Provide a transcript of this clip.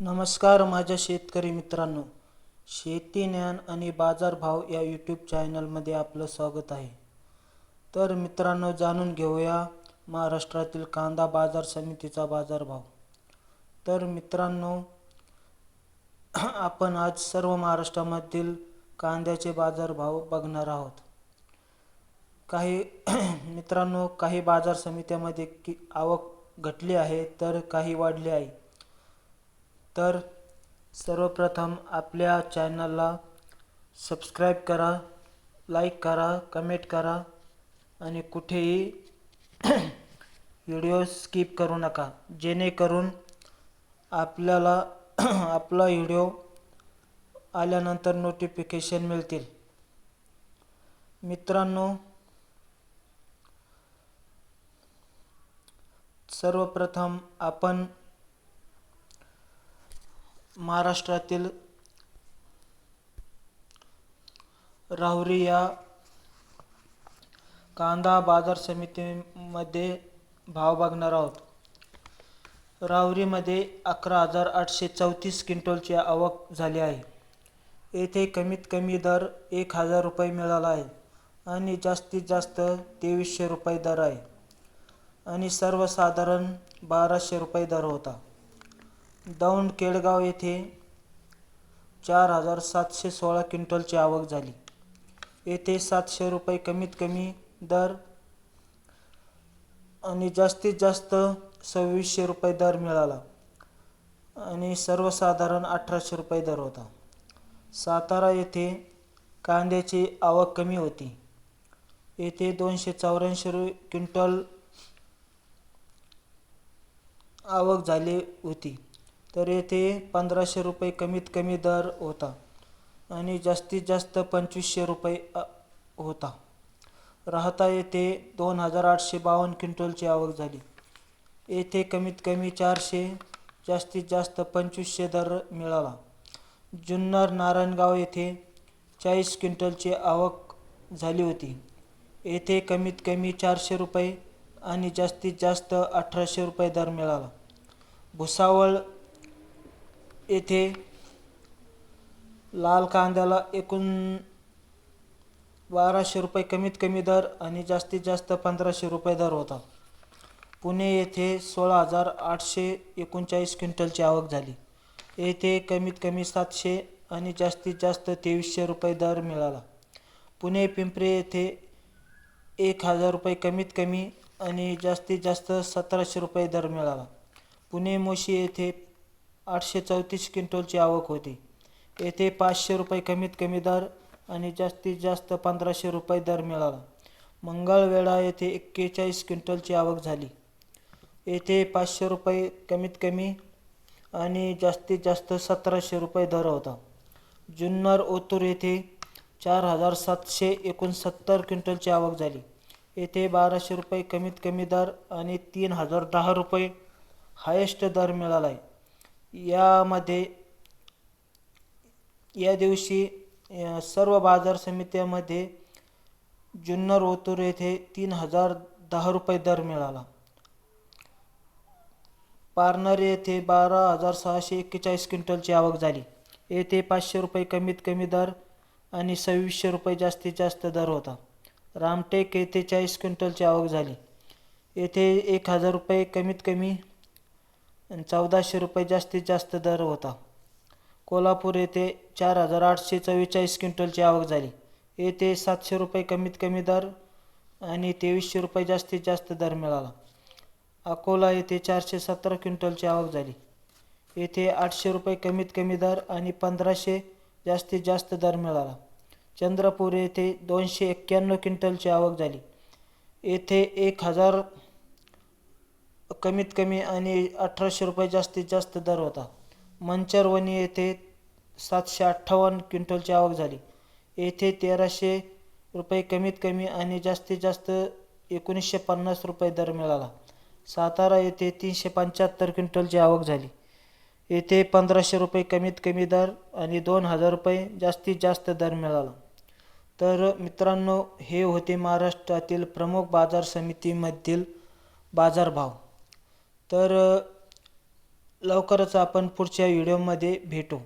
नमस्कार माझ्या शेतकरी मित्रांनो. शेती ज्ञान आणि बाजारभाव या यूट्यूब चॅनलमध्ये आपलं स्वागत आहे. तर मित्रांनो जाणून घेऊया महाराष्ट्रातील कांदा बाजार समितीचा बाजारभाव. तर मित्रांनो आपण आज सर्व महाराष्ट्रामधील कांद्याचे बाजारभाव बघणार आहोत. काही मित्रांनो काही बाजार समित्यामध्ये की आवक घटली आहे तर काही वाढली आहे. तर सर्वप्रथम आपल्या चॅनलला सबस्क्राईब करा लाईक करा कमेंट करा आणि कुठेही व्हिडिओ स्किप करू नका. जेणेकरून आपल्याला आपला व्हिडिओ आल्यानंतर नोटिफिकेशन मिळतील. मित्रांनो सर्वप्रथम आपण महाराष्ट्रातील राहुरी या कांदा बाजार समितीमध्ये भाव बघणार आहोत. राहुरीमध्ये अकरा हजार आठशे चौतीस क्विंटलची आवक झाली आहे. येथे कमीत कमी दर एक हजार रुपये मिळाला आहे आणि जास्तीत जास्त तेवीसशे रुपये दर आहे. आणि सर्वसाधारण बाराशे रुपये दर होता. दौंड केळगाव येथे चार हजार सातशे सोळा क्विंटलची आवक झाली. येथे सातशे रुपये कमीत कमी दर आणि जास्तीत जास्त सव्वीसशे रुपये दर मिळाला आणि सर्वसाधारण अठराशे रुपये दर होता. सातारा येथे कांद्याची आवक कमी होती. येथे दोनशे चौऱ्याऐंशी रु क्विंटल आवक झाली होती. तर येथे पंधराशे रुपये कमीत कमी दर होता आणि जास्तीत जास्त पंचवीसशे रुपये होता. राहता येथे दोन हजार आठशे बावन्न क्विंटलची आवक झाली. येथे कमीत कमी चारशे जास्तीत जास्त पंचवीसशे दर मिळाला. जुन्नर नारायणगाव येथे चाळीस क्विंटलची आवक झाली होती. येथे कमीत कमी चारशे रुपये आणि जास्तीत जास्त अठराशे रुपये दर मिळाला. भुसावळ येथे लाल कांद्याला एकूण बाराशे रुपये कमीत कमी दर आणि जास्तीत जास्त पंधराशे रुपये दर होता. पुणे येथे सोळा हजार आठशे एकोणचाळीस क्विंटलची आवक झाली. येथे कमीत कमी सातशे आणि जास्तीत जास्त तेवीसशे रुपये दर मिळाला. पुणे पिंपरी येथे एक हजार रुपये कमीत कमी आणि जास्तीत जास्त सतराशे रुपये दर मिळाला. पुणे मोशी येथे आठशे चौतीस क्विंटलची आवक होती. येथे पाचशे रुपये कमीत कमी दर आणि जास्तीत जास्त पंधराशे रुपये दर मिळाला. मंगळवेढा येथे एक्केचाळीस क्विंटलची आवक झाली. येथे पाचशे रुपये कमीत कमी आणि जास्तीत जास्त सतराशे रुपये दर होता. जुन्नर ओतूर येथे चार हजार सातशे एकोणसत्तर क्विंटलची आवक झाली. येथे बाराशे रुपये कमीत कमी दर आणि तीन हजार दहा रुपये हायेस्ट दर मिळाला आहे यामध्ये या दिवशी सर्व बाजार समित्यामध्ये जुन्नर ओतूर येथे तीन हजार दहा रुपये दर मिळाला. पारनर येथे बारा हजार सहाशे एक्केचाळीस क्विंटलची आवक झाली. येथे पाचशे रुपये कमीत कमी दर आणि सव्वीसशे रुपये जास्तीत जास्त दर होता. रामटेक येथे चाळीस क्विंटलची आवक झाली. येथे एक हजार रुपये कमीत कमी चौदाशे रुपये जास्तीत जास्त दर होता. कोल्हापूर येथे चार हजार आठशे चव्वेचाळीस क्विंटलची आवक झाली. येथे सातशे रुपये कमीत कमी दर आणि तेवीसशे रुपये जास्तीत जास्त दर मिळाला. अकोला येथे चारशे सतरा क्विंटलची आवक झाली. येथे आठशे रुपये कमीत कमी दर आणि पंधराशे जास्तीत जास्त दर मिळाला. चंद्रपूर येथे दोनशे एक्क्याण्णव क्विंटलची आवक झाली. येथे एक हजार कमीत कमी आणि अठराशे रुपये जास्तीत जास्त दर होता. मंचरवणी येथे सातशे अठ्ठावन्न क्विंटलची आवक झाली. येथे तेराशे रुपये कमीत कमी आणि जास्तीत जास्त एकोणीसशे पन्नास रुपये दर मिळाला. सातारा येथे तीनशे पंच्याहत्तर क्विंटलची आवक झाली. येथे पंधराशे रुपये कमीत कमी दर आणि दोन हजार रुपये जास्तीत जास्त दर मिळाला. तर मित्रांनो हे होते महाराष्ट्रातील प्रमुख बाजार समितीमधील बाजारभाव. तर लवकरच आपण पुढच्या व्हिडिओमध्ये भेटू.